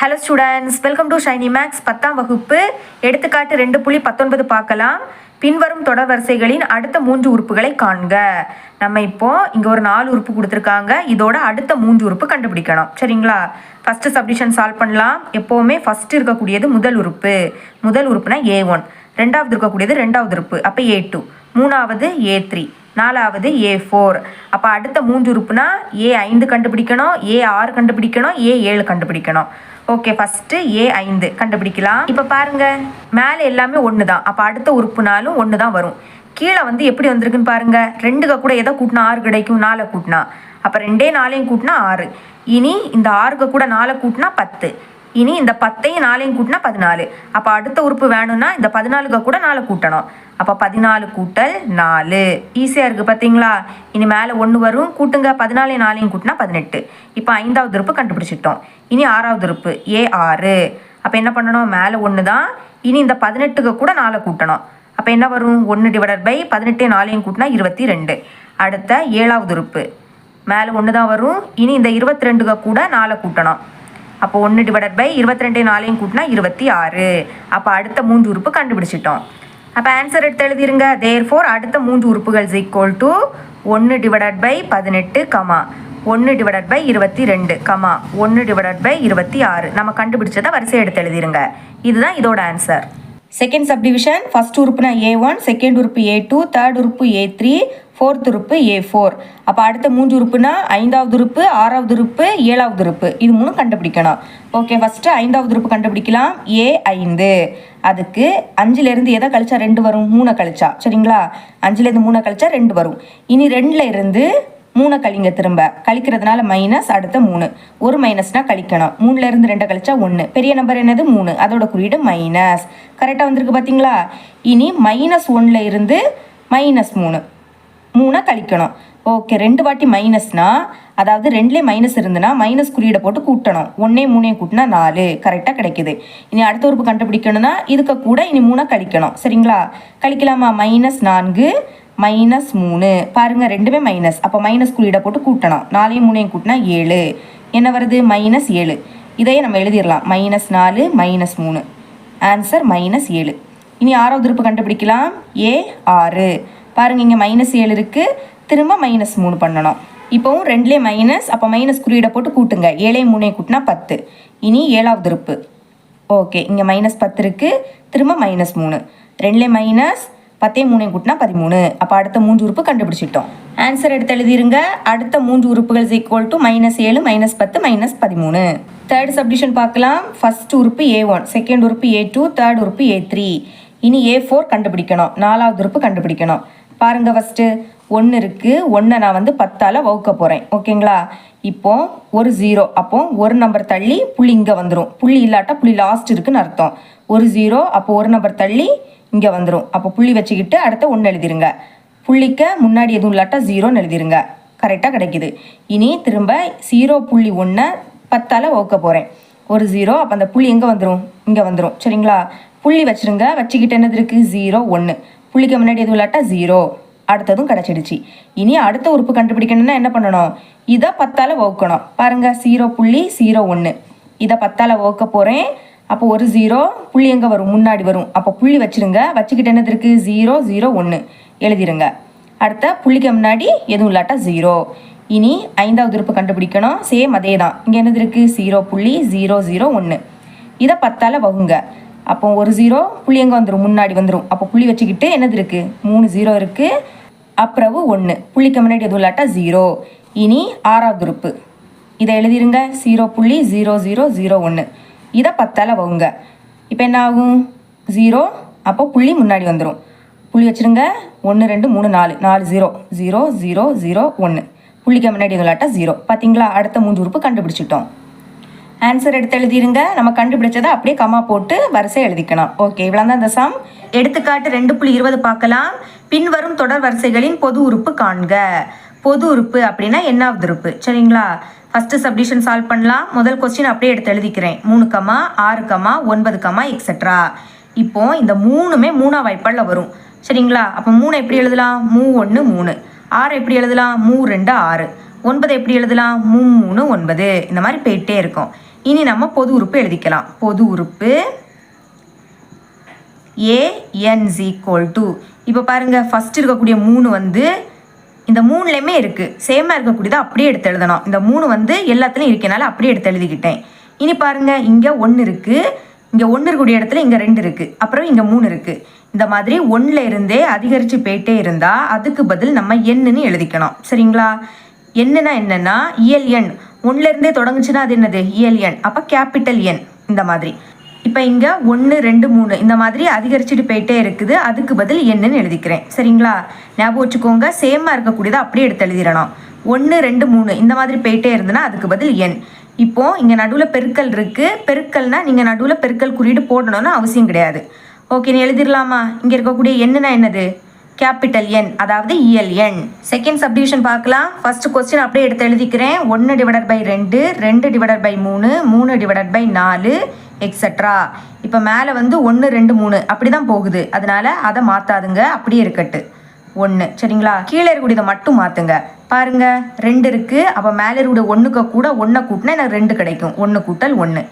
Hello students welcome to Shiny Max பத்தாம் வகுப்பு. எடுத்துக்காட்டு ரெண்டு புள்ளி பத்தொன்பது பார்க்கலாம். பின்வரும் தொடர் வரிசைகளின் அடுத்த மூன்று உறுப்புகளை காண்க. நம்ம இப்போ இங்கே ஒரு நாலு உறுப்பு கொடுத்துருக்காங்க. இதோட அடுத்த மூன்று உறுப்பு கண்டுபிடிக்கணும். சரிங்களா? ஃபஸ்ட்டு சப்டிஷன் சால்வ் பண்ணலாம். எப்போவுமே ஃபஸ்ட்டு இருக்கக்கூடியது முதல் உறுப்பு. முதல் உறுப்புனா ஏ ஒன் ரெண்டாவது இருக்கக்கூடியது ரெண்டாவது உறுப்பு அப்போ ஏ டூ மூணாவது ஏ த்ரீ நாலாவது ஏ ஃபோர் அப்போ அடுத்த மூன்று உறுப்புனா ஏ ஐந்து கண்டுபிடிக்கணும் ஏ ஆறு கண்டுபிடிக்கணும் ஏ ஏழு கண்டுபிடிக்கணும். ஓகே ஃபஸ்ட்டு ஏ ஐந்து கண்டுபிடிக்கலாம். இப்போ பாருங்க. மேலே எல்லாமே ஒன்று தான் அப்போ அடுத்த உறுப்புனாலும் ஒன்று தான் வரும். கீழே வந்து எப்படி வந்திருக்குன்னு பாருங்கள் ரெண்டுக கூட எதை கூட்டினா ஆறு கிடைக்கும்? நாலை கூட்டினா. அப்போ ரெண்டே நாளையும் கூட்டினா ஆறு. இனி இந்த ஆறுக்கு கூட நாலை கூட்டினா பத்து. இனி இந்த பத்தையும் நாலையும் கூட்டினா பதினாலு. அப்போ அடுத்த உறுப்பு வேணும்னா இந்த பதினாலுக்கு கூட நாலு கூட்டணும். அப்போ பதினாலு கூட்டல் நாலு. ஈஸியாக இருக்குது பார்த்தீங்களா இனி மேலே ஒன்று வரும். கூட்டுங்க. பதினாலையும் நாலையும் கூட்டினா பதினெட்டு. இப்போ ஐந்தாவது உறுப்பு கண்டுபிடிச்சிட்டோம். இனி ஆறாவது உறுப்பு ஏ ஆறு. அப்போ என்ன பண்ணணும்? மேலே ஒன்று தான் இனி இந்த பதினெட்டுக்கு கூட நாலை கூட்டணும். அப்போ என்ன வரும்? ஒன்று டிவைடட் பை பதினெட்டு நாலையும் கூட்டினா இருபத்தி ரெண்டு அடுத்த ஏழாவது உறுப்பு. மேலே ஒன்று தான் வரும். இனி இந்த இருபத்தி ரெண்டுக்கு கூட நாலை கூட்டணும். அப்போ ஒன்று டிவைடட் பை இருபத்தி ரெண்டு நாலையும் கூட்டினா இருபத்தி ஆறு அப்போ அடுத்த மூன்று உறுப்பு கண்டுபிடிச்சிட்டோம். அப்போ ஆன்சர் எடுத்து எழுதிருங்க. தேர் ஃபோர் அடுத்த மூன்று உறுப்புகள் ஈக்குவல் டு ஒன்று டிவைடட் பை பதினெட்டு கமா ஒன்று டிவைடட் பை இருபத்தி ரெண்டு கமா ஒன்று டிவைடட் பை இருபத்தி ஆறு நம்ம கண்டுபிடிச்சதை வரிசை எடுத்து எழுதிருங்க. இதுதான் இதோட ஆன்சர் செகண்ட் சப்டிவிஷன் ஃபர்ஸ்ட் உறுப்புனா ஏ ஒன் செகண்ட் உறுப்பு ஏ டூ தேர்ட் உறுப்பு ஏ த்ரீ ஃபோர்த் உறுப்பு ஏ ஃபோர் அப்போ அடுத்த மூன்று உறுப்புனா ஐந்தாவது உறுப்பு ஆறாவது உறுப்பு ஏழாவது உறுப்பு. இது மூணும் கண்டுபிடிக்கணும். ஓகே ஃபஸ்ட்டு ஐந்தாவது உறுப்பு கண்டுபிடிக்கலாம். ஏ ஐந்து. அதுக்கு அஞ்சுலேருந்து எதை கழிச்சா ரெண்டு வரும்? மூணை கழிச்சா. சரிங்களா? அஞ்சுலேருந்து மூணை கழிச்சா ரெண்டு வரும். இனி ரெண்டில் இருந்து மூணை கழிங்க திரும்ப. கழிக்கிறதுனால மைனஸ் அடுத்த மூணு. ஒரு மைனஸ்னா கழிக்கணும். மூணுல இருந்து ரெண்டை கழிச்சா ஒன்று பெரிய நம்பர் என்னது? மூணு. அதோட குறியீடு மைனஸ் கரெக்டாக வந்திருக்கு பார்த்தீங்களா இனி மைனஸ் ஒன்றில் இருந்து மைனஸ் மூணு. மூணை கழிக்கணும். ஓகே ரெண்டு வாட்டி மைனஸ்னால் அதாவது ரெண்டுலேயே மைனஸ் இருந்துன்னா மைனஸ் குறியீடை போட்டு கூட்டணும். ஒன்னே மூணையும் கூட்டினா நாலு. கரெக்டாக கிடைக்குது. இனி அடுத்த உறுப்பு கண்டுபிடிக்கணும்னா இதுக்கு கூட இனி மூணாக கழிக்கணும். சரிங்களா? கழிக்கலாமா? மைனஸ் நான்கு மைனஸ் மூணு. பாருங்கள் ரெண்டுமே மைனஸ் அப்போ மைனஸ் குறியீடை போட்டு கூட்டணும். நாலையும் மூணையும் கூட்டினா ஏழு. என்ன வருது? மைனஸ் ஏழு. இதையே நம்ம எழுதிடலாம். மைனஸ் நாலு மைனஸ் மூணு. ஆன்சர் மைனஸ் ஏழு. இனி ஆறாவது உறுப்பு கண்டுபிடிக்கலாம். ஏ ஆறு. பாருங்கள் இங்கே மைனஸ் ஏழு இருக்குது திரும்ப மைனஸ் மூணு பண்ணணும். இப்போவும் ரெண்டுலேயே மைனஸ் அப்போ மைனஸ் குறியீடை போட்டு கூட்டுங்க. ஏழே மூணே கூட்டினா பத்து. இனி ஏழாவது உறுப்பு ஓகே இங்கே மைனஸ் பத்து இருக்குது திரும்ப மைனஸ் மூணு. ரெண்டுலேயே மைனஸ் பத்தே மூணே கூட்டினா பதிமூணு. அப்போ அடுத்த மூன்று உறுப்பு கண்டுபிடிச்சிட்டோம். ஆன்சர் எடுத்து எழுதிருங்க. அடுத்த மூன்று உறுப்புகள் ஈக்குவல் டு மைனஸ் ஏழு மைனஸ் பத்து மைனஸ் பதிமூணு. தேர்ட் சப்டிஷன் பார்க்கலாம். ஃபஸ்ட் உறுப்பு ஏ ஒன் செகண்ட் உறுப்பு ஏ டூ தேர்ட் உறுப்பு ஏ த்ரீ இனி ஏ ஃபோர் கண்டுபிடிக்கணும். நாலாவது உறுப்பு கண்டுபிடிக்கணும். பாருங்கள் ஃபஸ்ட்டு ஒன்று இருக்குது ஒன்றை நான் வந்து பத்தால் வகுக்க போகிறேன் ஓகேங்களா? இப்போ ஒரு ஜீரோ அப்போ ஒரு நம்பர் தள்ளி புள்ளி இங்கே வந்துடும் புள்ளி இல்லாட்டா புள்ளி லாஸ்ட் இருக்குன்னு அர்த்தம். ஒரு ஜீரோ அப்போ ஒரு நம்பர் தள்ளி இங்கே வந்துடும் அப்போ புள்ளி வச்சுக்கிட்டு அடுத்த ஒன்று எழுதிருங்க. புள்ளிக்க முன்னாடி எதுவும் இல்லாட்டா ஜீரோன்னு எழுதிருங்க. கரெக்டாக கிடைக்குது. இனி திரும்ப ஜீரோ புள்ளி ஒன்றை பத்தால் வகுக்க போகிறேன் ஒரு ஜீரோ அப்போ அந்த புள்ளி எங்கே வந்துடும் இங்கே வந்துடும் சரிங்களா? புள்ளி வச்சிருங்க. வச்சுக்கிட்டு என்னது இருக்குது ஜீரோ ஒன்று புள்ளிக்கு முன்னாடி எதுவும் இல்லாட்டா ஜீரோ அடுத்ததும் கிடச்சிடுச்சு. இனி அடுத்த உறுப்பு கண்டுபிடிக்கணும்னா என்ன பண்ணணும்? இதை பத்தால் வகுக்கணும். பாருங்கள் ஜீரோ புள்ளி ஜீரோ ஒன்று இதை பத்தால் வகுக்க போகிறேன் அப்போ ஒரு ஜீரோ புள்ளி எங்கே வரும்? முன்னாடி வரும். அப்போ புள்ளி வச்சிருங்க. வச்சுக்கிட்டு என்னது இருக்குது ஜீரோ ஜீரோ ஒன்று எழுதிருங்க. அடுத்த புள்ளிக்கு முன்னாடி எதுவும் இல்லாட்டா ஜீரோ இனி ஐந்தாவது உறுப்பு கண்டுபிடிக்கணும். சேம் அதே தான் இங்கே என்னது இருக்குது ஜீரோ புள்ளி ஜீரோ ஜீரோ ஒன்று இதை பத்தால் வகுங்க. அப்போ ஒரு ஜீரோ புள்ளி எங்கே வந்துடும் முன்னாடி வந்துடும் அப்போ புள்ளி வச்சுக்கிட்டு என்னது இருக்குது மூணு ஜீரோ இருக்குது அப்புறவு ஒன்று புள்ளிக்கு முன்னாடி எதுவும் இல்லாட்டா ஜீரோ இனி ஆறாவது உறுப்பு. இதை எழுதிருங்க. ஜீரோ புள்ளி ஜீரோ ஜீரோ ஜீரோ ஒன்று இதை பத்தால் வகுங்க. இப்போ என்ன ஆகும்? ஜீரோ அப்போ புள்ளி முன்னாடி வந்துடும் புள்ளி வச்சிருங்க. ஒன்று ரெண்டு மூணு நாலு. நாலு ஜீரோ ஜீரோ ஜீரோ ஜீரோ ஒன்று புள்ளிக்கு முன்னாடி விளாட்டா ஜீரோ பார்த்தீங்களா? அடுத்த மூன்று உறுப்பு கண்டுபிடிச்சிட்டோம். ஆன்சர் எடுத்து எழுதிருங்க. நம்ம கண்டுபிடிச்சதை அப்படியே கமா போட்டு வரிசை எழுதிக்கணும் ஓகே இவ்வளோ தான் இந்த சம் எடுத்துக்காட்டு ரெண்டு புள்ளி இருபது பார்க்கலாம். பின்வரும் தொடர் வரிசைகளின் பொது உறுப்பு காண்க. பொது உறுப்பு அப்படின்னா என்னாவது உறுப்பு. சரிங்களா? ஃபஸ்ட்டு சப்டிஷன் சால்வ் பண்ணலாம். முதல் கொஸ்டின் அப்படியே எடுத்து எழுதிக்கிறேன். மூணு கமா ஆறு கமா ஒன்பது கமா எக்ஸெட்ரா இப்போ இந்த மூணுமே மூணா வாய்ப்பாடில் வரும். சரிங்களா? அப்போ மூணு எப்படி எழுதலாம்? மூ ஒன்று மூணு. ஆறு எப்படி எழுதலாம்? மூ ரெண்டு ஆறு. ஒன்பது எப்படி எழுதலாம்? மூ மூணு ஒன்பது. இந்த மாதிரி போயிட்டே இருக்கும். இனி நம்ம பொது உறுப்பு எழுதிக்கலாம். பொது உறுப்பு ஏஎன்ஸ் ஈக்குவல் டு இப்போ பாருங்கள் ஃபஸ்ட் இருக்கக்கூடிய மூணு வந்து இந்த மூணுலேயுமே இருக்குது சேமாக இருக்கக்கூடியதை அப்படியே எடுத்து எழுதணும். இந்த மூணு வந்து எல்லாத்துலேயும் இருக்கனால அப்படியே எடுத்து எழுதிக்கிட்டேன். இனி பாருங்கள் இங்கே ஒன்று இருக்குது இங்கே ஒன்று இருக்கக்கூடிய இடத்துல இங்கே ரெண்டு இருக்குது அப்புறம் இங்கே மூணு இருக்குது இந்த மாதிரி ஒன்றில் இருந்தே அதிகரித்து போயிட்டே இருந்தால் அதுக்கு பதில் நம்ம எண்ணுன்னு எழுதிக்கணும். சரிங்களா? என்னன்னா என்னென்னா இயல் எண் ஒன்றுல இருந்தே தொடங்குச்சுன்னா அது என்னது? இயல் எண் அப்போ கேபிட்டல் எண் இந்த மாதிரி. இப்போ இங்கே ஒன்று ரெண்டு மூணு இந்த மாதிரி அதிகரிச்சுட்டு போயிட்டே இருக்குது. அதுக்கு பதில் என்னன்னு எழுதிக்கிறேன். சரிங்களா? ஞாபகம் வச்சுக்கோங்க. சேமாக இருக்கக்கூடியதை அப்படியே எடுத்து எழுதிடணும். ஒன்று ரெண்டு மூணு இந்த மாதிரி போயிட்டே இருந்ததுன்னா அதுக்கு பதில் எண் இப்போ இங்கே நடுவில் பெருக்கல் இருக்குது பெருக்கல்னால் நீங்கள் நடுவில் பெருக்கல் குறியீடு போடணும்னு அவசியம் கிடையாது. ஓகே நீ எழுதிடலாமா? இங்கே இருக்கக்கூடிய எண்ணுனா என்னது? கேபிட்டல் என் அதாவது இயல் எண் செகண்ட் சப்டிவிஷன் பார்க்கலாம். ஃபர்ஸ்ட் கொஸ்டின் அப்படியே எடுத்து எழுதிக்கிறேன். ஒன்று டிவைடட் பை ரெண்டு ரெண்டு டிவைடட் பை மூணு மூணு டிவைடட் பை நாலு எக்ஸட்ரா இப்போ மேலே வந்து ஒன்று ரெண்டு மூணு. அப்படி தான் போகுது. அதனால அதை மாற்றாதுங்க அப்படியே இருக்கட்டு. ஒன்று சரிங்களா? கீழே இருக்கக்கூடியதை மட்டும் மாற்றுங்க பாருங்க. ரெண்டு இருக்குது அப்போ மேலே இருக்கக்கூடிய ஒன்றுக்கு கூட ஒன்றை கூட்டினா எனக்கு ரெண்டு கிடைக்கும். ஒன்று கூட்டல் ஒன்று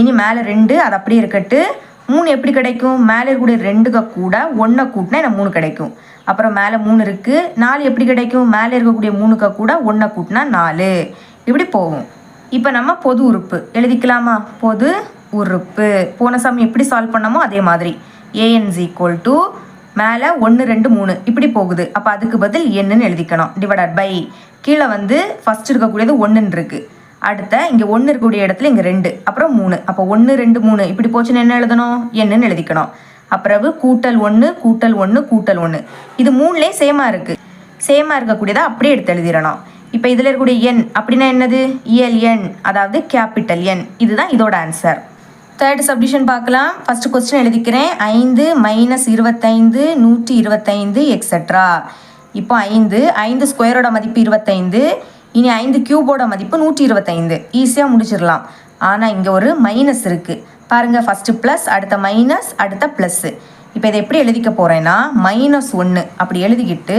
இனி மேலே ரெண்டு அது அப்படியே இருக்கட்டு. மூணு எப்படி கிடைக்கும்? மேலே இருக்கக்கூடிய ரெண்டுக்கு கூட ஒன்றை கூட்டினா எனக்கு மூணு கிடைக்கும். அப்புறம் மேலே மூணு இருக்குது நாலு எப்படி கிடைக்கும்? மேலே இருக்கக்கூடிய மூணுக்கு கூட ஒன்றை கூட்டினா நாலு. இப்படி போகும் இப்போ நம்ம பொது உறுப்பு. எழுதிக்கலாமா? பொது உறுப்பு. போன சமயம் எப்படி சால்வ் பண்ணமோ அதே மாதிரி. ஏஎன்ஸ் ஈக்குவல் டு மேலே ஒன்று ரெண்டு மூணு. இப்படி போகுது. அப்போ அதுக்கு பதில் என்னன்னு எழுதிக்கணும். Divided by e. கீழே வந்து ஃபர்ஸ்ட் இருக்கக்கூடியது ஒன்றுன்னு இருக்குது அடுத்த இங்கே ஒன்று இருக்கக்கூடிய இடத்துல இங்கே ரெண்டு. அப்புறம் மூணு. அப்போ ஒன்று ரெண்டு மூணு. இப்படி போச்சுன்னு என்ன எழுதணும்? என்னன்னு எழுதிக்கணும். அப்புறவு கூட்டல் ஒன்று கூட்டல் ஒன்று கூட்டல் ஒன்று இது மூணுலேயே சேமாக இருக்குது சேமாக இருக்கக்கூடியதை அப்படியே எடுத்து எழுதிடணும் இப்போ இதில் இருக்கக்கூடிய எண் அப்படின்னா என்னது? இயல் எண் அதாவது கேபிட்டல் எண். இதுதான் இதோட ஆன்சர் தேர்ட் சப்டிஷன் பார்க்கலாம். ஃபஸ்ட்டு கொஸ்டின் எழுதிக்கிறேன். ஐந்து மைனஸ் இருபத்தைந்து நூற்றி இருபத்தைந்து எக்ஸட்ரா இப்போ ஐந்து ஐந்து ஸ்கொயரோட மதிப்பு இருபத்தைந்து இனி ஐந்து கியூபோட மதிப்பு நூற்றி இருபத்தைந்து. ஈஸியாக முடிச்சிடலாம். ஆனால் இங்கே ஒரு மைனஸ் இருக்குது பாருங்கள் ஃபஸ்ட்டு ப்ளஸ் அடுத்த மைனஸ் அடுத்த ப்ளஸ்ஸு இப்போ இதை எப்படி எழுதிக்க போகிறேன்னா மைனஸ் ஒன்று அப்படி எழுதிக்கிட்டு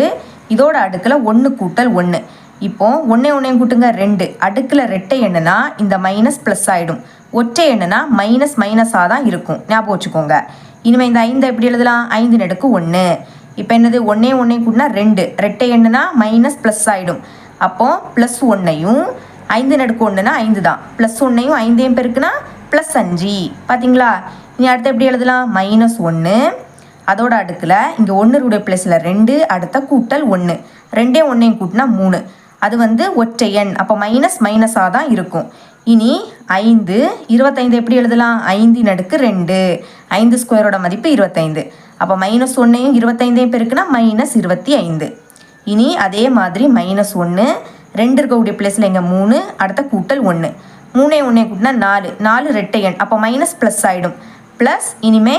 இதோட அடுக்கில் ஒன்று கூட்டல் ஒன்று இப்போ ஒன்றே ஒன்றையும் கூட்டுங்க ரெண்டு. அடுக்கில் ரெட்டை எண்ணுனா இந்த மைனஸ் ப்ளஸ் ஆகிடும் ஒற்றை எண்ணுனா மைனஸ் மைனஸாக தான் இருக்கும். ஞாபகம் வச்சுக்கோங்க. இனிமேல் இந்த ஐந்தை எப்படி எழுதலாம்? ஐந்து நடுக்கு ஒன்று இப்போ என்னது? ஒன்றே ஒன்றே கூட்டினா ரெண்டு. ரெட்டை எண்ணுனா மைனஸ் ப்ளஸ் ஆகிடும் அப்போது ப்ளஸ் ஒன்றையும் ஐந்து நடுக்கு ஒன்றுனா ஐந்து தான். ப்ளஸ் ஒன்றையும் ஐந்தையும் பெருக்குனா ப்ளஸ் அஞ்சு. பார்த்தீங்களா இனி அடுத்து எப்படி எழுதலாம்? மைனஸ் ஒன்று அதோட அடுக்கில் இங்கே ஒன்று ரூடைய பிளேஸில் ரெண்டு அடுத்த கூட்டல் ஒன்று ரெண்டே ஒன்றையும் கூட்டினா மூணு. அது வந்து ஒற்றை எண். அப்போ மைனஸ் மைனஸாக தான் இருக்கும். இனி ஐந்து இருபத்தைந்து எப்படி எழுதலாம்? ஐந்தின் அடுக்கு ரெண்டு. ஐந்து ஸ்கொயரோட மதிப்பு இருபத்தைந்து. அப்போ மைனஸ் ஒன்றையும் இருபத்தைந்தையும் பெருக்குனா மைனஸ் இருபத்தி ஐந்து இனி அதே மாதிரி மைனஸ் ஒன்று ரெண்டு இருக்கக்கூடிய பிளேஸில் இங்கே மூணு அடுத்த கூட்டல் ஒன்று மூணே ஒன்றே கூட்டினா நாலு. நாலு ரெட்டை எண். அப்போ மைனஸ் ப்ளஸ் ஆகிடும் ப்ளஸ் இனிமே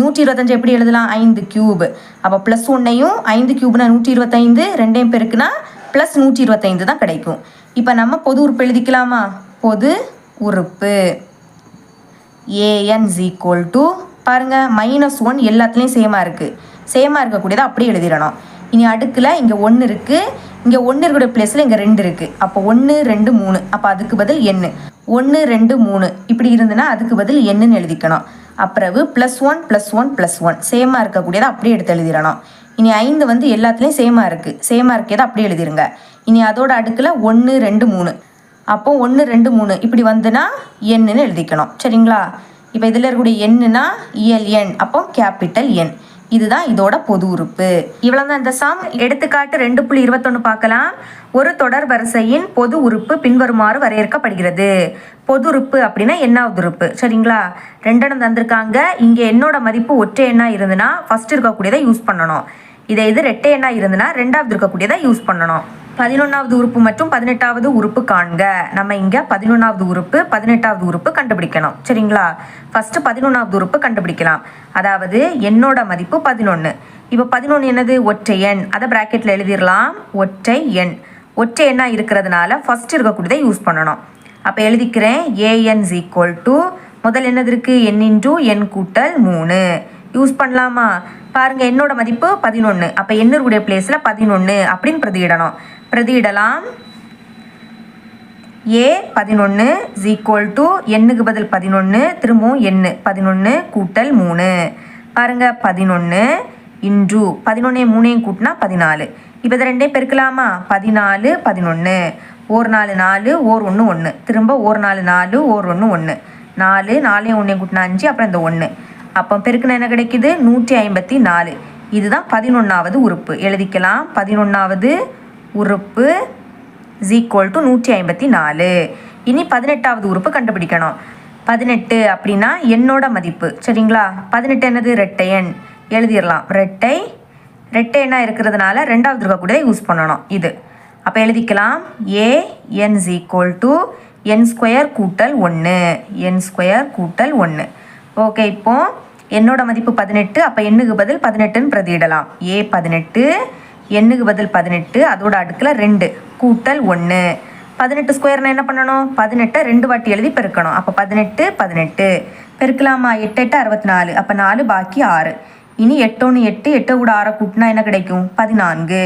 நூற்றி இருபத்தஞ்சு எப்படி எழுதலாம்? ஐந்து கியூபு அப்போ ப்ளஸ் ஒன்றையும் ஐந்து கியூப்னா நூற்றி இருபத்தைந்து ரெண்டையும் பெருக்குனா ப்ளஸ் நூற்றி இருபத்தைந்து தான் கிடைக்கும். இப்போ நம்ம பொது உறுப்பு எழுதிக்கலாமா? பொது உறுப்பு. ஏஎன் ஈக்குவல் டு பாருங்கள் மைனஸ் ஒன் எல்லாத்துலேயும் சேமாக இருக்குது சேமாக இருக்கக்கூடியதை அப்படியே எழுதிடணும். இனி அடுக்கில் இங்கே ஒன்று இருக்குது இங்கே ஒன்று இருக்கக்கூடிய பிளேஸில் இங்கே ரெண்டு இருக்குது அப்போ ஒன்று ரெண்டு மூணு. அப்போ அதுக்கு பதில் எண்ணு ஒன்று ரெண்டு மூணு. இப்படி இருந்துன்னா அதுக்கு பதில் எண்ணுன்னு எழுதிக்கணும். அப்புறவு plus one plus one plus one சேமாக இருக்கக்கூடியதை அப்படியே எடுத்து எழுதிடணும். இனி ஐந்து வந்து எல்லாத்துலேயும் சேமாக இருக்குது சேமாக இருக்கிறத அப்படியே எழுதிருங்க. இனி அதோட அடுக்கில் ஒன்று ரெண்டு மூணு. அப்போ ஒன்று ரெண்டு மூணு. இப்படி வந்துன்னா எண்ணுன்னு எழுதிக்கணும். சரிங்களா? இப்போ இதில் இருக்கக்கூடிய எண்ணுனா இயல் எண் அப்போ கேபிட்டல் எண் இதுதான் இதோட பொது உறுப்பு. இவ்வளவுதான். இந்த சம் எடுத்துக்காட்டு ரெண்டு புள்ளி இருபத்தொன்று பார்க்கலாம். ஒரு தொடர் வரிசையின் பொது உறுப்பு பின்வருமாறு வரையறுக்கப்படுகிறது. பொது உறுப்பு அப்படின்னா எண்ணாவது உறுப்பு. சரிங்களா? ரெண்டெண்ணம் தந்திருக்காங்க. இங்கே என்னோட மதிப்பு ஒற்றை எண்ணா இருந்துன்னா ஃபர்ஸ்ட் இருக்கக்கூடியதை யூஸ் பண்ணணும். இதை இது ரெட்டை எண்ணா இருந்ததுன்னா ரெண்டாவது இருக்கக்கூடியதை யூஸ் பண்ணணும். பதினொன்றாவது உறுப்பு மற்றும் பதினெட்டாவது உறுப்பு காண்க. நம்ம இங்கே பதினொன்றாவது உறுப்பு பதினெட்டாவது உறுப்பு கண்டுபிடிக்கணும். சரிங்களா? ஃபஸ்ட்டு பதினொன்றாவது உறுப்பு கண்டுபிடிக்கலாம். அதாவது என்னோட மதிப்பு பதினொன்று இப்போ பதினொன்று என்னது? ஒற்றை எண். அதை ப்ராக்கெட்டில் எழுதிடலாம் ஒற்றை எண். ஒற்றை எண்ணாக இருக்கிறதுனால ஃபஸ்ட் இருக்கக்கூடியதை யூஸ் பண்ணணும். அப்போ எழுதிக்கிறேன் ஏஎன்ஸ் ஈக்குவல் டு முதல் என்னது இருக்குது என் இன்டூ என் கூட்டல் மூணு. யூஸ் பண்ணலாமா? பாருங்க என்னோட மதிப்பு பதினொன்று அப்போ எண்ணூருடைய பிளேஸில் பதினொன்று அப்படின்னு பிரதியிடணும். பிரதியிடலாம். ஏ பதினொன்று ஈக்குவல் டு எண்ணுக்கு பதில் பதினொன்று திரும்பவும் எண்ணு பதினொன்று கூட்டல் மூணு. பாருங்க பதினொன்று இன்று பதினொன்னே மூணையும் கூட்டினா பதினாலு. இப்போ இதை ரெண்டே பெருக்கலாமா? பதினாலு பதினொன்று ஓர் நாலு நாலு ஓர் ஒன்று ஒன்று திரும்ப ஓர் நாலு நாலு ஓர் ஒன்று ஒன்று நாலு நாலையும் ஒன்றையும் கூட்டினா அஞ்சு அப்புறம் இந்த ஒன்று அப்போ பெருக்குனா என்ன கிடைக்குது? நூற்றி ஐம்பத்தி நாலு. இதுதான் பதினொன்றாவது உறுப்பு. எழுதிக்கலாம். பதினொன்றாவது உறுப்பு ஈக்குவல் டு நூற்றி ஐம்பத்தி நாலு. இனி பதினெட்டாவது உறுப்பு கண்டுபிடிக்கணும். பதினெட்டு அப்படின்னா எண்ணோட மதிப்பு. சரிங்களா? பதினெட்டு என்னது? ரெட்டை எண். எழுதிடலாம். ரெட்டை ரெட்டை எண்ணாக இருக்கிறதுனால ரெண்டாவது இருக்கக்கூடியதை யூஸ் பண்ணணும். இது. அப்போ எழுதிக்கலாம். A N equal to N square கூட்டல் ஒன்று என் ஸ்கொயர் கூட்டல் ஒன்று ஓகே இப்போது என்னோட மதிப்பு பதினெட்டு அப்போ எண்ணுக்கு பதில் பதினெட்டுன்னு பிரதியிடலாம். ஏ பதினெட்டு எண்ணுக்கு பதில் பதினெட்டு அதோட அடுக்கில் ரெண்டு கூட்டல் ஒன்று பதினெட்டு ஸ்கொயர்னா என்ன பண்ணணும்? பதினெட்டை ரெண்டு வாட்டி எழுதி பெருக்கணும். அப்போ பதினெட்டு பதினெட்டு. பெருக்கலாமா? எட்டு எட்டு அறுபத்தி நாலு அப்போ நாலு பாக்கி ஆறு. இனி எட்டொன்று எட்டு எட்டை கூட ஆறை கூட்டினா என்ன கிடைக்கும்? பதினான்கு.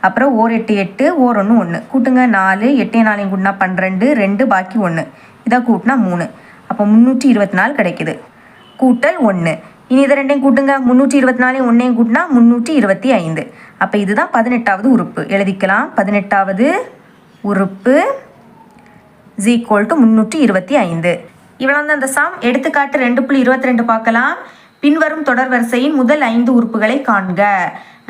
அப்புறம் ஓர் எட்டு எட்டு ஓர் ஒன்று ஒன்று கூட்டுங்க நாலு. எட்டே நாலையும் கூட்டினா பன்னிரெண்டு ரெண்டு பாக்கி ஒன்று இதை கூட்டினா மூணு. அப்போ முந்நூற்றி இருபத்தி நாலு கிடைக்குது. கூட்டல் ஒன்று இனி இதை ரெண்டையும் கூட்டுங்க. முந்நூற்றி இருபத்தி நாலையும் ஒன்றையும் கூட்டினா முந்நூற்றி இருபத்தி ஐந்து. அப்போ இதுதான் பதினெட்டாவது உறுப்பு. எழுதிக்கலாம். பதினெட்டாவது உறுப்பு ஈக்குவல் டு முந்நூற்றி இருபத்தி ஐந்து. இவ்வளோ தான் அந்த சாம் எடுத்துக்காட்டு ரெண்டு புள்ளி இருபத்தி ரெண்டு பார்க்கலாம். பின்வரும் தொடர் வரிசையின் முதல் ஐந்து உறுப்புகளை காண்க.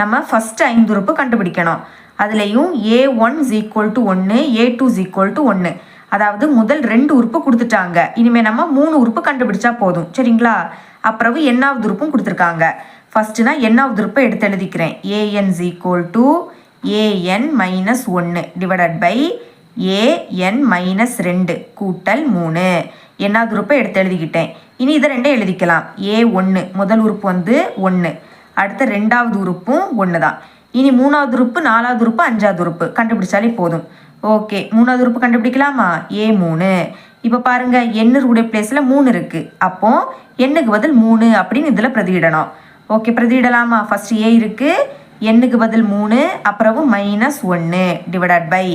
நம்ம ஃபஸ்ட் ஐந்து உறுப்பு கண்டுபிடிக்கணும். அதுலேயும் ஏ ஒன் ஈக்குவல் டு ஒன்று ஏ டூ ஈக்குவல் டு ஒன்று அதாவது முதல் ரெண்டு உறுப்பு கொடுத்துட்டாங்க. இனிமே நம்ம மூணு உறுப்பு கண்டுபிடிச்சா போதும். சரிங்களா? அப்புறவு எண்ணாவது உறுப்பும் கொடுத்துருக்காங்க. ஃபர்ஸ்ட்னா எண்ணாவது உறுப்பை எடுத்து எழுதிக்கிறேன். A N S equal to A N minus ஒன்று divided by A N minus ரெண்டு கூட்டல் மூணு. என்னாவது உறுப்பை எடுத்து எழுதிக்கிட்டேன். இனி இதை ரெண்டே எழுதிக்கலாம். ஏ ஒன்று முதல் உறுப்பு வந்து ஒன்று அடுத்த ரெண்டாவது உறுப்பும் ஒன்று தான். இனி மூணாவது உறுப்பு நாலாவது உறுப்பு அஞ்சாவது உறுப்பு. கண்டுபிடிச்சாலே போதும். ஓகே மூணாவது உறுப்பு கண்டுபிடிக்கலாமா? ஏ மூணு. இப்போ பாருங்கள் எண்ணூருடைய பிளேஸில் மூணு இருக்குது அப்போ எண்ணுக்கு பதில் மூணு அப்படின்னு இதில் பிரதியிடணும். ஓகே பிரதியிடலாமா? ஃபர்ஸ்ட் ஏ இருக்குது எண்ணுக்கு பதில் மூணு அப்புறம் மைனஸ் ஒன்று டிவைடட் பை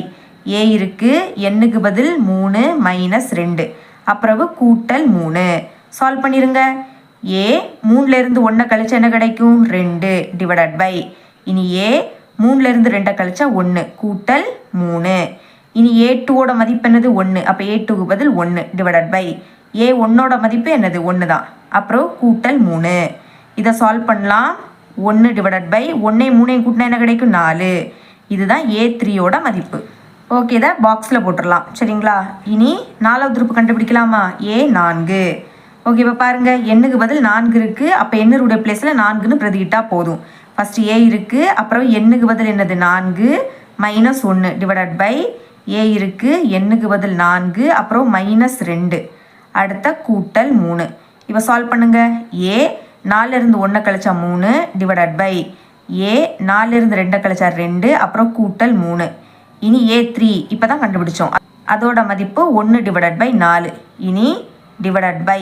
ஏ இருக்குது எண்ணுக்கு பதில் மூணு மைனஸ் ரெண்டு. அப்புறம் கூட்டல் மூணு. சால்வ் பண்ணிடுங்க ஏ மூணுலேருந்து ஒன்றை கழிச்சு என்ன கிடைக்கும்? ரெண்டு டிவைடட் பை இனி ஏ மூணுலேருந்து ரெண்டை கழிச்சா ஒன்று கூட்டல் மூணு. இனி ஏ டூவோட மதிப்பு என்னது? ஒன்று அப்போ ஏ டூக்கு பதில் ஒன்று டிவைடட் பை ஏ ஒன்னோட மதிப்பு என்னது? ஒன்று தான் அப்புறம் கூட்டல் மூணு. இதை சால்வ் பண்ணலாம். ஒன்று டிவைடட் பை ஒன்றே மூணையும் கூட்டினா என்ன கிடைக்கும்? நாலு. இதுதான் ஏ த்ரீயோட மதிப்பு. ஓகே இதை பாக்ஸில் போட்டுடலாம். சரிங்களா? இனி நாலாவது உறுப்பு கண்டுபிடிக்கலாமா? ஏ நான்கு. ஓகே இப்போ பாருங்கள் எண்ணுக்கு பதில் நான்கு இருக்குது அப்போ எண்ணருடைய பிளேஸில் நான்குன்னு பிரதிக்கிட்டால் போதும். ஃபஸ்ட்டு ஏ இருக்குது அப்புறம் எண்ணுக்கு பதில் என்னது? நான்கு மைனஸ் ஒன்று டிவைடட் பை ஏ இருக்குது எண்ணுக்கு பதில் நான்கு அப்புறம் மைனஸ் ரெண்டு. அடுத்த கூட்டல் மூணு. இப்போ சால்வ் பண்ணுங்கள் ஏ நாலுலேருந்து ஒன்றை கழிச்சா மூணு டிவைடட் பை ஏ நாலுலேருந்து ரெண்டை கழிச்சா ரெண்டு அப்புறம் கூட்டல் மூணு. இனி ஏ த்ரீ இப்போ தான் கண்டுபிடிச்சோம். அதோட மதிப்பு ஒன்று டிவைடட் பை நாலு. இனி divided by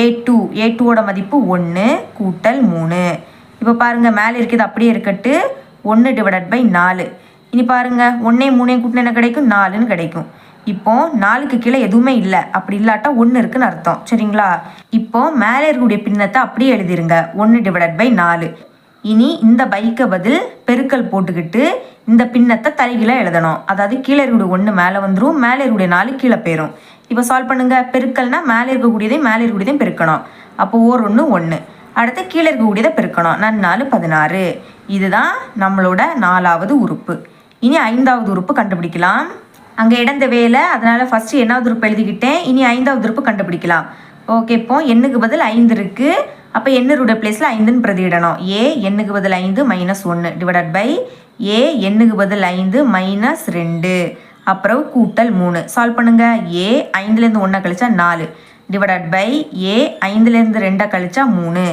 A two A டூவோட மதிப்பு ஒன்று கூட்டல் மூணு. இப்போ பாருங்கள் மேலே இருக்கிறது அப்படியே இருக்கட்டு. ஒன்று டிவைடட் பை நாலு. இனி பாருங்கள் ஒன்றே மூணே கூட்டின என்ன கிடைக்கும்? நாலுன்னு கிடைக்கும். இப்போது நாலுக்கு கீழே எதுவுமே இல்லை. அப்படி இல்லாட்டா ஒன்று இருக்குன்னு அர்த்தம். சரிங்களா? இப்போது மேலே இருக்கக்கூடிய பின்னத்தை அப்படியே எழுதிருங்க. ஒன்று டிவைடட் பை நாலு. இனி இந்த பைக்கை பதில் பெருக்கல் போட்டுக்கிட்டு இந்த பின்னத்தை தலைகீழாக எழுதணும். அதாவது கீழே இருக்கக்கூடிய ஒன்று மேலே வந்துடும் மேலே இருக்கக்கூடிய நாலு கீழே போயிடும் இப்போ சால்வ் பண்ணுங்கள் பெருக்கல்னால் மேலே இருக்கக்கூடியதையும் மேலே இருக்கக்கூடியதையும் பெருக்கணும். அப்போ ஓர் ஒன்று ஒன்று அடுத்து கீழே இருக்கக்கூடியதை பெருக்கணும். நான் நாலு பதினாறு. இதுதான் நம்மளோட நாலாவது உறுப்பு. இனி ஐந்தாவது உறுப்பு கண்டுபிடிக்கலாம். அங்கே இடந்த வேலை அதனால் ஃபஸ்ட்டு என்னாவது உறுப்பு எழுதிக்கிட்டேன். இனி ஐந்தாவது உறுப்பு கண்டுபிடிக்கலாம். ஓகே இப்போ எண்ணுக்கு பதில் ஐந்து இருக்குது அப்போ எண்ணருடைய பிளேஸில் ஐந்துன்னு பிரதியிடணும். ஏ எண்ணுக்கு பதில் ஐந்து மைனஸ் ஒன்று டிவைடட் பை ஏ எண்ணுக்கு பதில் ஐந்து மைனஸ் ரெண்டு. அப்புறம் கூட்டல் மூணு. சால்வ் பண்ணுங்கள் ஏ ஐந்துலேருந்து ஒன்றை கழிச்சா நாலு. டிவைடட் பை ஏ ஐந்துலேருந்து ரெண்டை கழிச்சா மூணு.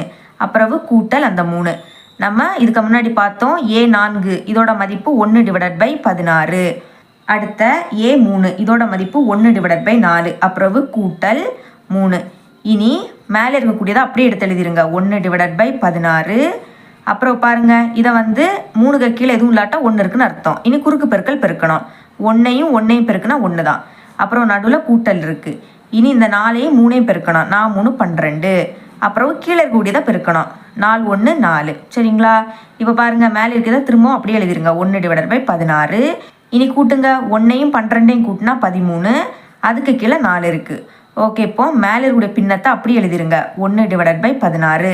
அப்புறவு கூட்டல் அந்த மூணு. நம்ம இதுக்கு முன்னாடி பார்த்தோம் ஏ நான்கு இதோட மதிப்பு ஒன்று டிவைடட் பை பதினாறு. அடுத்த ஏ மூணு இதோட மதிப்பு ஒன்று டிவைடட் பை நாலு. அப்புறவு கூட்டல் மூணு. இனி மேலே இருக்கக்கூடியதை அப்படியே எடுத்து எழுதிருங்க. ஒன்று டிவைடட் பை பதினாறு. அப்புறம் பாருங்க இதை வந்து மூணுக்கு கீழே எதுவும் இல்லாட்டா ஒன்று இருக்குன்னு அர்த்தம். இனி குறுக்கு பெருக்கல் பெருக்கணும். ஒன்றையும் ஒன்றையும் பெருக்குனா ஒன்று தான் அப்புறம் நடுவில் கூட்டல் இருக்குது இனி இந்த நாலையும் மூணையும் பெருக்கணும். நான் மூணு பன்னிரெண்டு. அப்புறம் கீழே இருக்கக்கூடியதை பெருக்கணும். நாலு ஒன்று நாலு. சரிங்களா? இப்போ பாருங்கள் மேலே இருக்கிறத திரும்பவும் அப்படியே எழுதிருங்க. ஒன்று டிவைடட் பை பதினாறு. இனி கூட்டுங்க. ஒன்றையும் பன்னிரெண்டையும் கூட்டினா பதிமூணு. அதுக்கு கீழே நாலு இருக்குது ஓகே இப்போ மேலே இருக்கக்கூடிய பின்னத்தை அப்படியே எழுதிருங்க. ஒன்று டிவைடட் பை பதினாறு.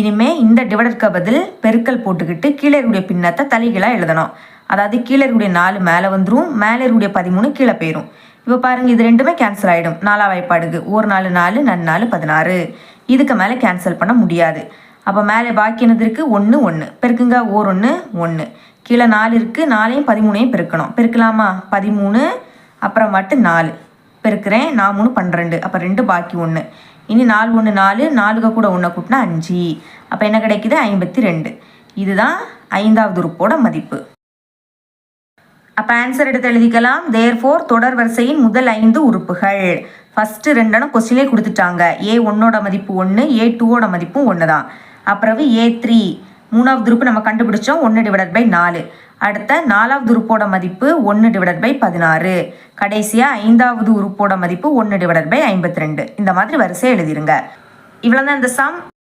இனிமே இந்த டிவைடட்க்கு பதில் பெருக்கல் போட்டுக்கிட்டு கீழே இருக்கக்கூடிய பின்னத்தை தலைகீழாக எழுதணும். அதாவது கீழே இருக்கக்கூடிய நாலு மேலே வந்துடும் மேலே இருக்கக்கூடிய பதிமூணு கீழே போயிடும் இப்போ பாருங்க இது ரெண்டுமே கேன்சல் ஆகிடும் நாலா வாய்ப்பாடுக்கு ஒரு நாலு நாலு நன்னாலு பதினாறு. இதுக்கு மேலே கேன்சல் பண்ண முடியாது. அப்போ மேலே பாக்கி என்னது இருக்குது ஒன்று ஒன்று பெருக்குங்க ஓர் ஒன்று ஒன்று கீழே நாலு இருக்குது நாலையும் பதிமூணையும் பெருக்கணும். பெருக்கலாமா? பதிமூணு அப்புறம் மட்டும் நாலு. பெருக்கிறேன். நான் மூணு பன்னிரெண்டு. அப்போ ரெண்டு பாக்கி ஒன்று இனி நாலு ஒன்று நாலு. நாலுக கூட ஒன்றை கூட்டினா அஞ்சு. அப்போ என்ன கிடைக்குது? ஐம்பத்தி ரெண்டு. இதுதான் ஐந்தாவது உறுப்போட மதிப்பு. அப்போ ஆன்சர் எடுத்து எழுதிக்கலாம். தேர் ஃபோர் தொடர் வரிசையின் முதல் ஐந்து உறுப்புகள். ஃபஸ்ட்டு ரெண்டனும் கொஸ்டினே கொடுத்துட்டாங்க. ஏ ஒன்னோட மதிப்பு ஒன்று ஏ டூவோட மதிப்பும் ஒன்று தான் அப்புறவு ஏ த்ரீ மூணாவது உறுப்பு நம்ம கண்டுபிடிச்சோம். ஒன்று டிவைடட் பை நாலு. அடுத்த நாலாவது உறுப்போட மதிப்பு ஒன்று டிவைடட் பை பதினாறு. கடைசியாக ஐந்தாவது உறுப்போட மதிப்பு ஒன்று டிவைடட் பை ஐம்பத்தி ரெண்டு. இந்த மாதிரி வரிசை எழுதிருங்க. இவ்வளோ தான் இந்த சம்